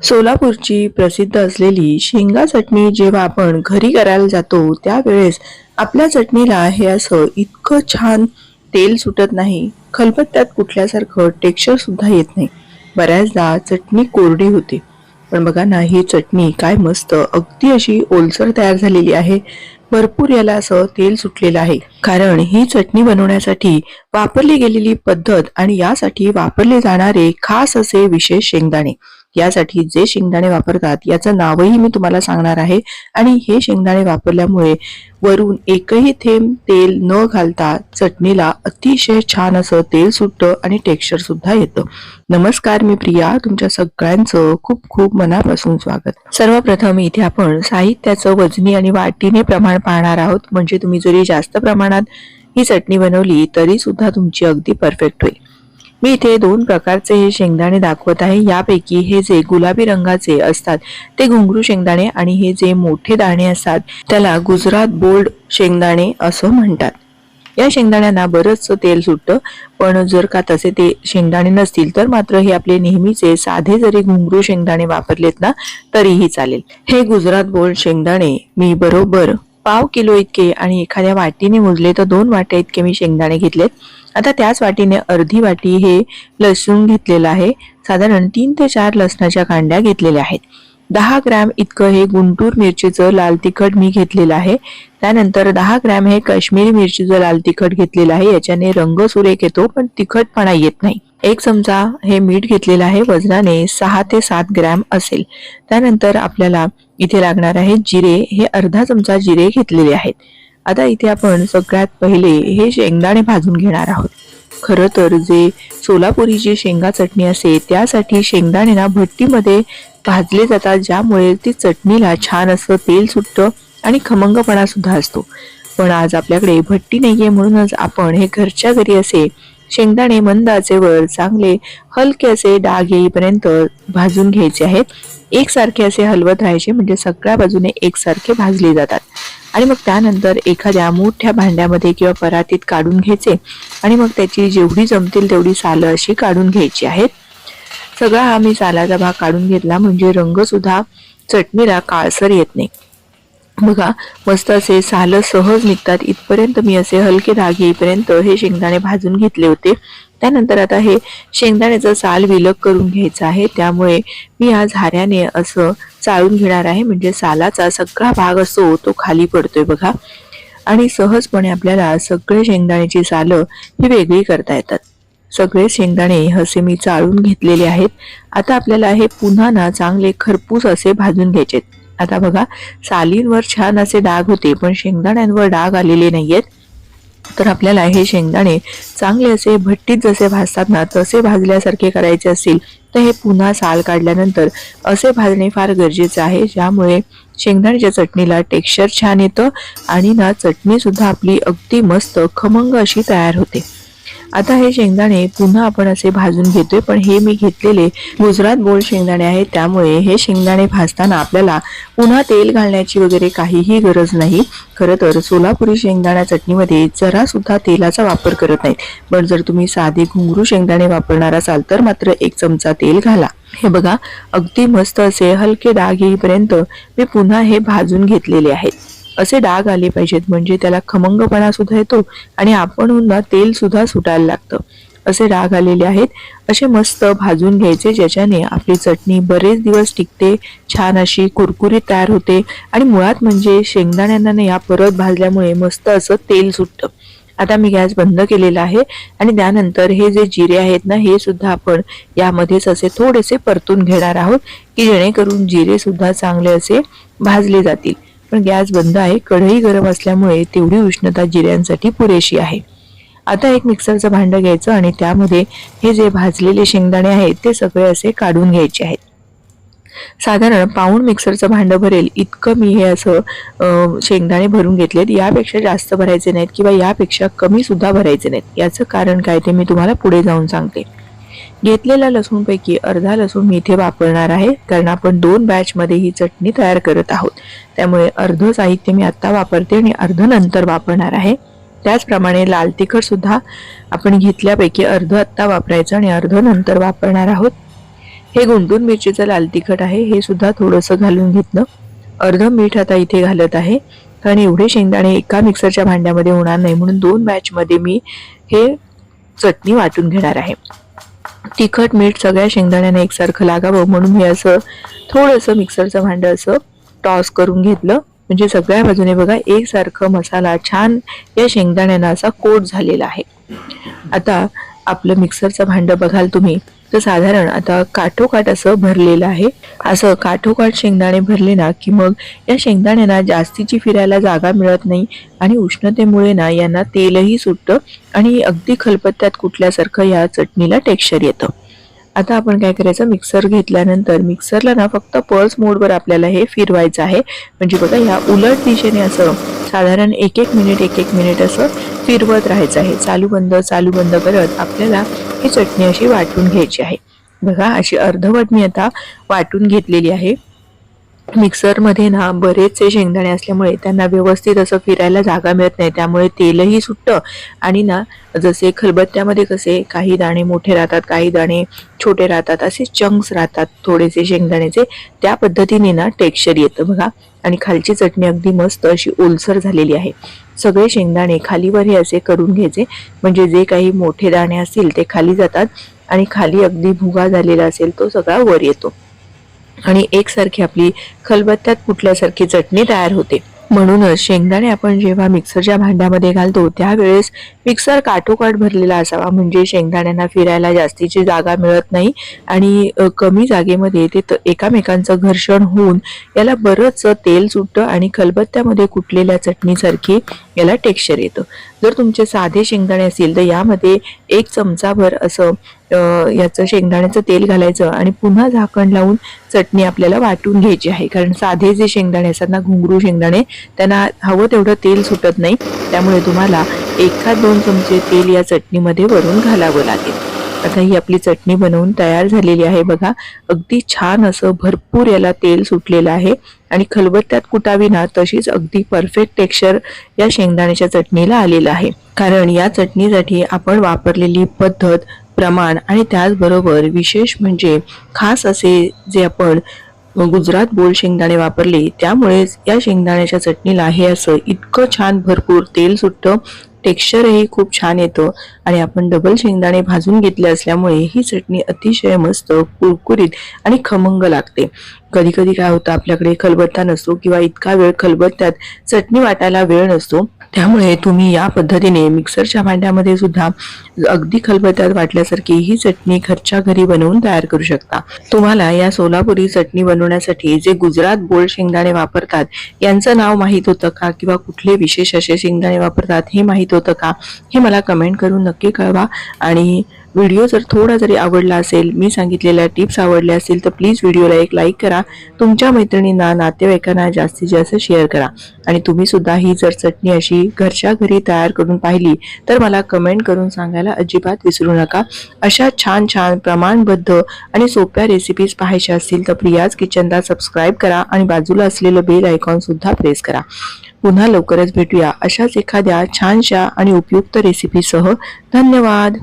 सोलापूरची प्रसिद्ध असलेली शेंगा चटणी जेव्हा आपण घरी करायला जातो त्यावेळेस आपल्या चटणीला हे असं इतकं छान तेल सुटत नाही. खलबत्त्यात कुठल्यासारखं टेक्स्चर सुद्धा येत नाही. बऱ्याचदा चटणी कोरडी होते. पण बघा ना ही चटणी काय मस्त अगदी अशी ओलसर तयार झालेली आहे. भरपूर याला असं तेल सुटलेलं आहे. कारण ही चटणी बनवण्यासाठी वापरली गेलेली पद्धत आणि यासाठी वापरले जाणारे खास असे विशेष शेंगदाणे. यासाठी जे शेंगदाणे वापरतात याचं नावही मी तुम्हाला सांगणार आहे. आणि हे शेंगदाणे वापरल्यामुळे वरून एकही थेंब तेल न घालता चटणीला अतिशय छान असं तेल सुटतं आणि टेक्स्चर सुद्धा येतं. नमस्कार मी प्रिया तुमच्या सगळ्यांचं खूप खूप मनापासून स्वागत. सर्वप्रथम इथे आपण साहित्याचं वजनी आणि वाटीने प्रमाण पाहणार आहोत. म्हणजे तुम्ही जरी जास्त प्रमाणात ही चटणी बनवली तरी सुद्धा तुमची अगदी परफेक्ट होईल. मी इथे दोन प्रकारचे हे शेंगदाणे दाखवत आहे. यापैकी हे जे गुलाबी रंगाचे असतात ते घुंगरू शेंगदाणे आणि हे जे मोठे दाणे असतात त्याला गुजरात बोल्ड शेंगदाणे असं म्हणतात. या शेंगदाण्यांना बरंच तेल सुटतं पण जर का तसे ते शेंगदाणे नसतील तर मात्र हे आपले नेहमीचे साधे जरी घुंगरू शेंगदाणे वापरलेत ना तरीही चालेल. हे गुजरात बोल्ड शेंगदाणे मी बरोबर पाव किलो इतके आणि एखाद्या वाटीने मोजले तर दोन वाट्या इतके मी शेंगदाणे घेतलेत. आता त्याच वाटीने अर्धी वाटी हे लसूण घेतलेलं आहे. साधारण तीन ते चार लसणाच्या कांड्या घेतलेल्या आहेत. दहा ग्रॅम इतकं हे गुंटूर मिरचीचं लाल तिखट मी घेतलेलं आहे. त्यानंतर दहा ग्रॅम हे काश्मीरी मिरचीचं लाल तिखट घेतलेलं आहे. याच्याने रंग सुरेख येतो पण तिखटपणा येत नाही. एक चमचा हे मीठ घेतलेलं आहे. वजनाने सहा ते सात ग्रॅम असेल. त्यानंतर आपल्याला इथे लागणार आहे जिरे. हे अर्धा चमचा जिरे घेतलेले आहेत. आता इथे आपण सगळ्यात पहिले हे शेंगदाणे भाजून घेणार आहोत. खरं तर जे सोलापुरी जी शेंगा चटणी असते त्यासाठी शेंगदाणे ना भट्टीमध्ये भाजले जातात ज्यामुळे ती चटणीला छान असं तेल सुटतं आणि खमंगपणा सुद्धा असतो. पण आज आपल्याकडे भट्टी नाही आहे म्हणूनच आपण हे घरच्या घरी असे शेंगदाणे मंद आचेवर चांगले हलके असे डाग येईपर्यंत भाजून घ्यायचे आहेत. एकसारखे असे हलवत राहायचे म्हणजे सगळ्या बाजूने एकसारखे भाजले जातात. आणि मग त्यानंतर एखाद्या मोठ्या भांड्यामध्ये किंवा परातीत काढून घ्यायचे आणि मग त्याची जेवढी जमतील तेवढी सालं अशी काढून घ्यायची आहेत. सगळा हा मी सालाचा भाग काढून घेतला म्हणजे रंगसुद्धा चटणीला काळसर येत नाही. बघा मस्त असे साल सहज निघतात. इथपर्यंत मी असे हलके धाग येईपर्यंत हे शेंगदाणे भाजून घेतले होते. त्यानंतर आता हे शेंगदाण्याचं साल विलग करून घ्यायचं आहे. त्यामुळे मी आज हाऱ्याने असं चाळून घेणार आहे. म्हणजे सालाचा सगळा भाग असो तो खाली पडतोय बघा. आणि सहजपणे आपल्याला सगळे शेंगदाण्याची सालं ही वेगळी करता येतात. सगळे शेंगदाणे हसे मी चाळून घेतलेले आहेत. आता आपल्याला हे पुन्हा ना चांगले खरपूस असे भाजून घ्यायचे आता बघा सालींवर छान असे डाग होते पण शेंगदाण्यांवर डाग आलेले नाहीयेत. तर आपल्याला हे शेंगदाणे चांगले असे भट्टीत जसे भाजतात ना तसे भाजल्यासारखे करायचे असतील तर हे पुन्हा साल काढल्यानंतर असे भाजणे फार गरजेचे आहे ज्यामुळे शेंगदाण्याच्या चटणीला टेक्स्चर छान येतं आणि ना चटणीसुद्धा आपली अगदी मस्त खमंग अशी तयार होते. आता हे शेंगदाणे पुन्हा आपण असे भाजून घेतोय पण हे मी घेतलेले गुजरात बोल शेंगदाणे आहेत त्यामुळे हे शेंगदाणे भाजताना आपल्याला पुन्हा तेल घालण्याची वगैरे काहीही गरज नाही. खरं तर सोलापुरी शेंगदाणा चटणीमध्ये जरा सुद्धा तेलाचा वापर करत नाहीत. पण जर तुम्ही साधे घुंगरू शेंगदाणे वापरणार असाल तर मात्र एक चमचा तेल घाला. हे बघा अगदी मस्त असे हलके डाग येईपर्यंत मी पुन्हा हे भाजून घेतलेले आहेत. असे डाग आले पाहिजेत. म्हणजे त्याला खमंगपणा सुद्धा येतो आणि आपण ना तेल सुद्धा सुटायला लागतं. असे डाग आलेले आहेत. असे मस्त भाजून घ्यायचे ज्याच्याने आपली चटणी बरेच दिवस टिकते छान अशी कुरकुरीत तयार होते आणि मुळात म्हणजे शेंगदाण्यांना या परत भाजल्यामुळे मस्त असं तेल सुटतं. आता मी गॅस बंद केलेला आहे आणि त्यानंतर हे जे जिरे आहेत ना हे सुद्धा आपण यामध्येच असे थोडेसे परतून घेणार आहोत की जेणेकरून जिरे सुद्धा चांगले असे भाजले जातील. पण गॅस बंद आहे कढई गरम असल्यामुळे तेवढी उष्णता जिऱ्यांसाठी पुरेशी आहे. आता एक मिक्सरचं भांडं घ्यायचं आणि त्यामध्ये हे जे भाजलेले शेंगदाणे आहेत ते सगळे असे काढून घ्यायचे आहेत. साधारण पाऊण मिक्सरचं भांडं भरेल इतकं मी हे असं शेंगदाणे भरून घेतलेत. यापेक्षा जास्त भरायचे नाहीत किंवा यापेक्षा कमी सुद्धा भरायचे नाहीत. याचं कारण काय ते मी तुम्हाला पुढे जाऊन सांगते. घेतलेल्या लसूणपैकी अर्धा लसूण मी इथे वापरणार आहे कारण आपण दोन बॅचमध्ये ही चटणी तयार करत आहोत. त्यामुळे अर्ध साहित्य मी आत्ता वापरते आणि अर्ध नंतर वापरणार आहे. त्याचप्रमाणे लाल तिखट सुद्धा आपण घेतल्यापैकी अर्ध आत्ता वापरायचं आणि अर्ध नंतर वापरणार आहोत. हे गुंटूर मिरचीचं लाल तिखट आहे हे सुद्धा थोडंसं घालून घेतलं. अर्ध मीठ आता इथे घालत आहे. कारण एवढे शेंगदाणे एका मिक्सरच्या भांड्यामध्ये होणार नाही म्हणून दोन बॅचमध्ये मी हे चटणी वाटून घेणार आहे. तिखट मीठ सगळ्या शेंगदाण्यांना एकसारखं लागावं म्हणून मी असं थोडंसं मिक्सरचं भांडं असं टॉस करून घेतलं. म्हणजे सगळ्या बाजूने बघा एकसारखं मसाला छान या शेंगदाण्यांना असा कोट झालेला आहे. आता आपलं मिक्सरचं भांडं बघाल तुम्ही. तर साधारण आता काठोकाठ असं भरलेलं आहे. असं काठोकाठ शेंगदाणे भरले ना की मग या शेंगदाण्यांना जास्तीची फिरायला जागा मिळत नाही आणि उष्णतेमुळे ना यांना तेलही सुटतं आणि अगदी खलबत्त्यात कुठल्यासारखं या चटणीला टेक्स्चर येतं. आता आपण काय करायचं? मिक्सर घेतल्यानंतर मिक्सरला ना फक्त पल्स मोडवर आपल्याला हे फिरवायचं आहे. म्हणजे बघा ह्या उलट दिशेने असं साधारण एक एक मिनिट एक एक मिनिट असं फिरवत राहायचं आहे. चालू बंद चालू बंद करत आपल्याला ही चटणी अशी वाटून घ्यायची आहे. बघा अशी अर्धवट मी आता वाटून घेतलेली आहे. मिक्सरमध्ये ना बरेचसे शेंगदाणे असल्यामुळे त्यांना व्यवस्थित असं फिरायला जागा मिळत नाही. त्यामुळे तेलही सुटतं. आणि ना जसे खलबत्त्यामध्ये कसे काही दाणे मोठे राहतात काही दाणे छोटे राहतात असे चंक्स राहतात थोडेसे शेंगदाण्याचे. त्या पद्धतीने ना टेक्स्चर येतं बघा. आणि खालची चटणी अगदी मस्त अशी ओलसर झालेली आहे. सगळे शेंगदाणे खालीवर हे असे करून घ्यायचे. म्हणजे जे काही मोठे दाणे असतील ते खाली जातात. आणि खाली अगदी भुगा झालेला असेल तो सगळा वर येतो. आणि एकसारखी आपली खलबत्त्यात कुठल्यासारखी चटणी तयार होते. म्हणूनच शेंगदाणे आपण जेव्हा मिक्सरच्या भांड्यामध्ये घालतो त्यावेळेस मिक्सर काठोकाठ भरलेला असावा. म्हणजे शेंगदाण्यांना फिरायला जास्तीची जागा मिळत नाही आणि कमी जागेमध्ये ते एकामेकांचं घर्षण होऊन याला बरंच तेल सुटतं आणि खलबत्त्यामध्ये कुटलेल्या चटणीसारखी याला टेक्स्चर येतं. जर तुमचे साधे शेंगदाणे असतील तर यामध्ये एक चमचाभर असं याचं शेंगदाण्याचं तेल घालायचं आणि पुन्हा झाकण लावून चटणी आपल्याला वाटून घ्यायची आहे. कारण साधे जे शेंगदाणे असतात ना घुंगरू शेंगदाणे त्यांना हवं तेवढं तेल सुटत नाही. त्यामुळे तुम्हाला एखाद दोन चमचे तेल या चटणीमध्ये वरून घालावं लागेल. आता ही आपली चटणी बनवून तयार झालेली आहे बघा. अगदी छान असं भरपूर याला तेल सुटलेलं आहे. आणि खलबत्त्यात कुटावी ना तशीच अगदी परफेक्ट टेक्स्चर या शेंगदाण्याच्या चटणीला आलेलं आहे. कारण या चटणीसाठी आपण वापरलेली पद्धत प्रमाण आणि त्याचबरोबर विशेष म्हणजे खास असे जे आपण गुजरात बोल शेंगदाणे वापरले त्यामुळेच या शेंगदाण्याच्या चटणीला हे असं इतकं छान भरपूर तेल सुटतं. टेक्स्चरही खूप छान येतं. आणि आपण डबल शेंगदाणे भाजून घेतले असल्यामुळे ही चटणी अतिशय मस्त कुरकुरीत आणि खमंग लागते. कधी कधी काय होतं आपल्याकडे खलबत्ता नसतो किंवा इतका वेळ खलबत्त्यात चटणी वाटायला वेळ नसतो. त्यामुळे तुम्ही या पद्धतीने मिक्सरच्या भांड्यामध्ये सुद्धा अगदी खलबत्यात वाटल्यासारखी ही चटणी घरच्या घरी बनवून तयार करू शकता. तुम्हाला या सोलापुरी चटणी बनवण्यासाठी जे गुजरात बोल शेंगदाणे वापरतात यांचं नाव माहीत होतं का किंवा कुठले विशेष असे शेंगदाणे वापरतात हे माहीत होतं का हे मला कमेंट करून नक्की कळवा आणि व्हिडिओ जर थोडा जरी आवडला असेल मी सांगितलेल्या टिप्स आवडल्या असतील तर प्लीज व्हिडिओला एक लाईक करा. तुमच्या मैत्रिणींना नातेवाईकांना जास्तीत जास्त शेअर करा. आणि तुम्ही सुद्धा ही जर चटणी अशी घरच्या घरी तयार करून पाहिली तर मला कमेंट करून सांगायला अजिबात विसरू नका. अशा छान छान प्रमाणबद्ध आणि सोप्या रेसिपीज पाहायच्या असतील तर प्रियाज किचनला सबस्क्राईब करा आणि बाजूला असलेलं बेल आयकॉन सुद्धा प्रेस करा. पुन्हा लवकरच भेटूया अशाच एखाद्या छानशा आणि उपयुक्त रेसिपीसह धन्यवाद!